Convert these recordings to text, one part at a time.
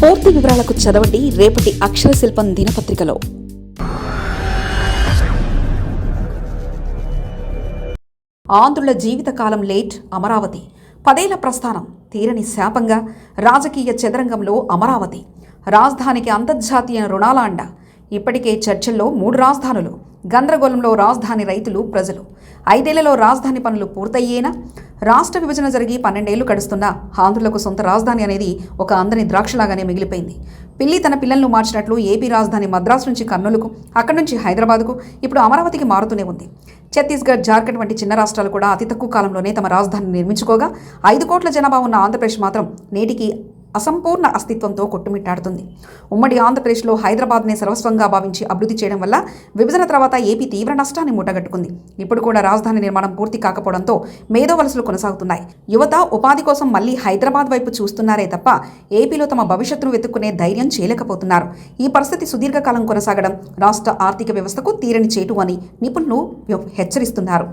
పూర్తి వివరాలకు చదవండి రేపటి అక్షర శిల్పం దినపత్రికలో. ఆంధ్రుల జీవితకాలం లేట్ అమరావతి. పదేళ్ళ ప్రస్థానం తీరని శాపంగా రాజకీయ చదరంగంలో అమరావతి. రాజధానికి అంతర్జాతీయ రుణాల అండ. ఇప్పటికే చర్చల్లో మూడు రాజధానులు. గందరగోళంలో రాజధాని రైతులు ప్రజలు. ఐదేళ్ళలో రాజధాని పనులు పూర్తయ్యేనా? రాష్ట్ర విభజన జరిగి పన్నెండేళ్ళు గడుస్తున్నా ఆంధ్రులకు సొంత రాజధాని అనేది ఒక అందని ద్రాక్షలాగానే మిగిలిపోయింది. పిల్లి తన పిల్లలను మార్చినట్లు ఏపీ రాజధాని మద్రాసు నుంచి కర్నూలుకు అక్కడి నుంచి హైదరాబాద్కు ఇప్పుడు అమరావతికి మారుతూనే ఉంది. ఛత్తీస్గఢ్ జార్ఖండ్ వంటి చిన్న రాష్ట్రాలు కూడా అతి తక్కువ కాలంలోనే తమ రాజధానిని నిర్మించుకోగా ఐదు కోట్ల జనాభా ఉన్న ఆంధ్రప్రదేశ్ మాత్రం నేటికి అసంపూర్ణ అస్తిత్వంతో కొట్టుమిట్టాడుతుంది. ఉమ్మడి ఆంధ్రప్రదేశ్లో హైదరాబాద్నే సర్వస్వంగా భావించి అభివృద్ధి చేయడం వల్ల విభజన తర్వాత ఏపీ తీవ్ర నష్టాన్ని మూటగట్టుకుంది. ఇప్పుడు కూడా రాజధాని నిర్మాణం పూర్తి కాకపోవడంతో మేధో వలసలు కొనసాగుతున్నాయి. యువత ఉపాధి కోసం మళ్ళీ హైదరాబాద్ వైపు చూస్తున్నారే తప్ప ఏపీలో తమ భవిష్యత్తును వెతుక్కునే ధైర్యం చేయలేకపోతున్నారు. ఈ పరిస్థితి సుదీర్ఘకాలం కొనసాగడం రాష్ట్ర ఆర్థిక వ్యవస్థకు తీరని చేటు అని నిపుణులు హెచ్చరిస్తున్నారు.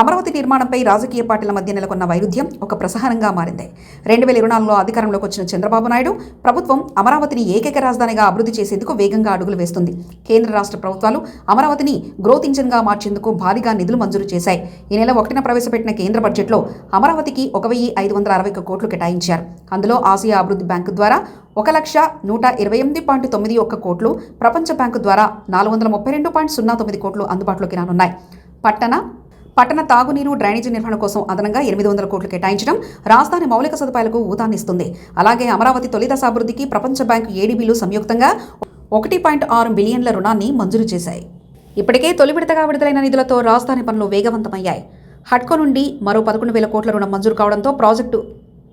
అమరావతి నిర్మాణంపై రాజకీయ పార్టీల మధ్య నెలకొన్న వైరుధ్యం ఒక ప్రసహనంగా మారింది. రెండు వేల ఇరవై నాలుగులో అధికారంలోకి వచ్చిన చంద్రబాబు నాయుడు ప్రభుత్వం అమరావతిని ఏకైక రాజధానిగా అభివృద్ధి చేసేందుకు వేగంగా అడుగులు వేస్తుంది. కేంద్ర రాష్ట్ర ప్రభుత్వాలు అమరావతిని గ్రోత్ ఇంజిన్గా మార్చేందుకు భారీగా నిధులు మంజూరు చేశాయి. ఈ నెల ఒకటిన ప్రవేశపెట్టిన కేంద్ర బడ్జెట్లో అమరావతికి ఒక వెయ్యి ఐదు వందల అరవై కోట్లు కేటాయించారు. అందులో ఆసియా అభివృద్ధి బ్యాంకు ద్వారా ఒక లక్ష నూట ఇరవై ఎనిమిది పాయింట్ తొమ్మిది ఒక్క కోట్లు ప్రపంచ బ్యాంకు ద్వారా నాలుగు వందల ముప్పై రెండు పాయింట్ సున్నా తొమ్మిది కోట్లు అందుబాటులోకి రానున్నాయి. పట్టణ పట్టణ తాగునీరు డ్రైనేజీ నిర్వహణ కోసం అదనంగా ఎనిమిది వందల కోట్లు కేటాయించడం రాజధాని మౌలిక సదుపాయాలకు ఊతాన్నిస్తుంది అలాగే అమరావతి తొలి అభివృద్ధికి ప్రపంచ బ్యాంకు ఏడీబీలు సంయుక్తంగా ఒకటి పాయింట్ ఆరు బిలియన్ల రుణాన్ని మంజూరు చేశాయి. ఇప్పటికే తొలి విడతగా విడుదలైన నిధులతో రాజధాని పనులు వేగవంతమయ్యాయి. హడ్కో నుండి మరో పదకొండు వేల కోట్ల రుణం మంజూరు కావడంతో ప్రాజెక్టు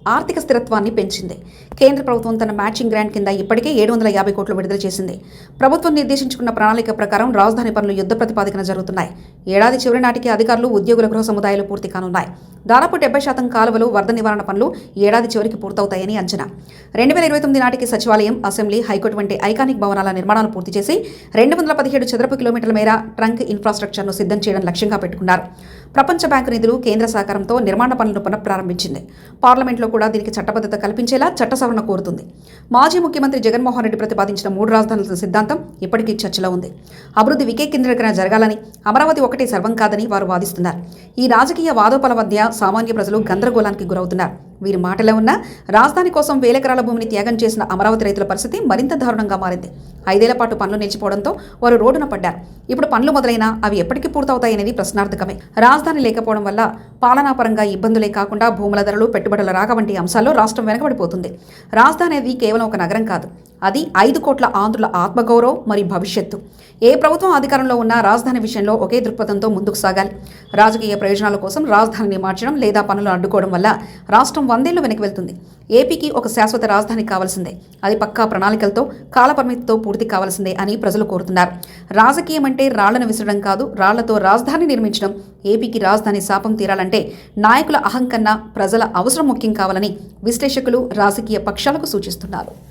ఆర్థిక స్థిరత్వాన్ని పెంచింది. కేంద్ర ప్రభుత్వం తన మ్యాచింగ్ గ్రాంట్ కింద ఇప్పటికే ఏడు వందల యాభై కోట్లు విడుదల చేసింది. ప్రభుత్వం నిర్దేశించుకున్న ప్రణాళిక ప్రకారం రాజధాని పనులు యుద్ధ ప్రతిపాదికన జరుగుతున్నాయి. ఏడాది చివరి నాటికి అధికారులు ఉద్యోగుల గృహ సముదాయాలు పూర్తి కానున్నాయి. దాదాపు డెబ్బై శాతం కాలువలు వరద నివారణ పనులు ఏడాది చివరికి పూర్తవుతాయని అంచనా. రెండు వేల ఇరవై తొమ్మిది నాటికి సచివాలయం అసెంబ్లీ హైకోర్టు వంటి ఐకానిక్ భవనాల నిర్మాణాలు పూర్తి చేసి రెండు వందల పదిహేడు చదరపు కిలోమీటర్ల మేర ట్రంక్ ఇన్ఫ్రాస్ట్రక్చర్ను సిద్ధం చేయడం లక్ష్యంగా పెట్టుకున్నారు. ప్రపంచ బ్యాంకు నిధులు కేంద్ర సహకారంతో నిర్మాణ పనులను పునఃప్రారంభించింది. పార్లమెంట్లో కూడా దీనికి చట్టబద్ధత కల్పించేలా చట్ట సవరణ కోరుతుంది. మాజీ ముఖ్యమంత్రి జగన్మోహన్ రెడ్డి ప్రతిపాదించిన మూడు రాజధానుల సిద్ధాంతం ఇప్పటికీ చర్చలో ఉంది. అభివృద్ధి వికేంద్రీకరణ జరగాలని అమరావతి ఒకటే సర్వం కాదని వారు వాదిస్తున్నారు. ఈ రాజకీయ వాదోపల మధ్య సామాన్య ప్రజలు గందరగోళానికి గురవుతున్నారు. వీరి మాటలో ఉన్న రాజధాని కోసం వేల ఎకరాల భూమిని త్యాగం చేసిన అమరావతి రైతుల పరిస్థితి మరింత దారుణంగా మారింది. ఐదేళ్ళ పాటు పనులు నిలిచిపోవడంతో వారు రోడ్డున పడ్డారు. ఇప్పుడు పనులు మొదలైనా అవి ఎప్పటికీ పూర్తవుతాయనేది ప్రశ్నార్థకమే. రాజధాని లేకపోవడం వల్ల పాలనాపరంగా ఇబ్బందులే కాకుండా భూముల ధరలు పెట్టుబడుల రాక వంటి అంశాల్లో రాష్ట్రం వెనకబడిపోతుంది. రాజధాని అనేది కేవలం ఒక నగరం కాదు. అది ఐదు కోట్ల ఆంధ్రుల ఆత్మగౌరవం మరియు భవిష్యత్తు. ఏ ప్రభుత్వం అధికారంలో ఉన్నా రాజధాని విషయంలో ఒకే దృక్పథంతో ముందుకు సాగాలి. రాజకీయ ప్రయోజనాల కోసం రాజధానిని మార్చడం లేదా పనులు అడ్డుకోవడం వల్ల రాష్ట్రం వందేళ్ళు వెనక్కి వెళ్తుంది. ఏపీకి ఒక శాశ్వత రాజధాని కావాల్సిందే. అది పక్కా ప్రణాళికలతో కాలపరిమితితో పూర్తి కావాల్సిందే అని ప్రజలు కోరుతున్నారు. రాజకీయం అంటే రాళ్ళను విసరడం కాదు రాళ్ళతో రాజధాని నిర్మించడం. ఏపీకి రాజధాని శాపం తీరాలంటే నాయకుల అహం కన్నా ప్రజల అవసరం ముఖ్యం కావాలని విశ్లేషకులు రాజకీయ పక్షాలకు సూచిస్తున్నారు.